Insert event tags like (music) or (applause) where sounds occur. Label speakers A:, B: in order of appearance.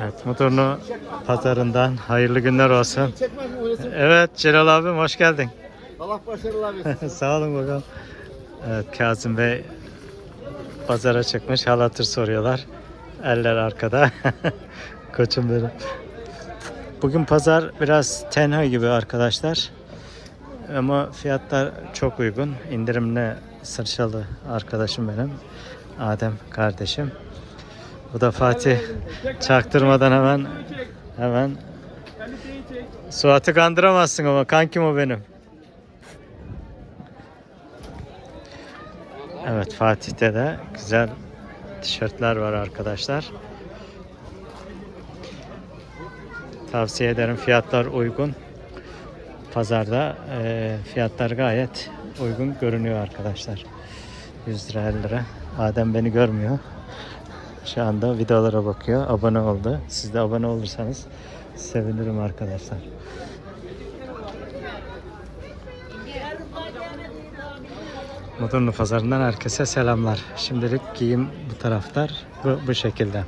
A: Evet, Mudurnu pazarından hayırlı günler olsun. Evet, Celal abim hoş geldin.
B: Allah başarılar versin. (laughs)
A: Sağ olun bakalım. Evet, Kazım Bey pazara çıkmış, hal hatır soruyorlar. Eller arkada. (laughs) Koçum benim. Bugün pazar biraz tenha gibi arkadaşlar. Ama fiyatlar çok uygun. İndirimle sırçalı arkadaşım benim. Adem kardeşim. Bu da Fatih. Çaktırmadan hemen hemen Suat'ı kandıramazsın ama kankim o benim. Evet Fatih'te de güzel tişörtler var arkadaşlar. Tavsiye ederim fiyatlar uygun. Pazarda e, fiyatlar gayet uygun görünüyor arkadaşlar. 100 lira 50 lira. Adem beni görmüyor. Şu anda videolara bakıyor. Abone oldu. Siz de abone olursanız sevinirim arkadaşlar. Mudurnu pazarından herkese selamlar. Şimdilik giyim bu taraftar bu, bu şekilde.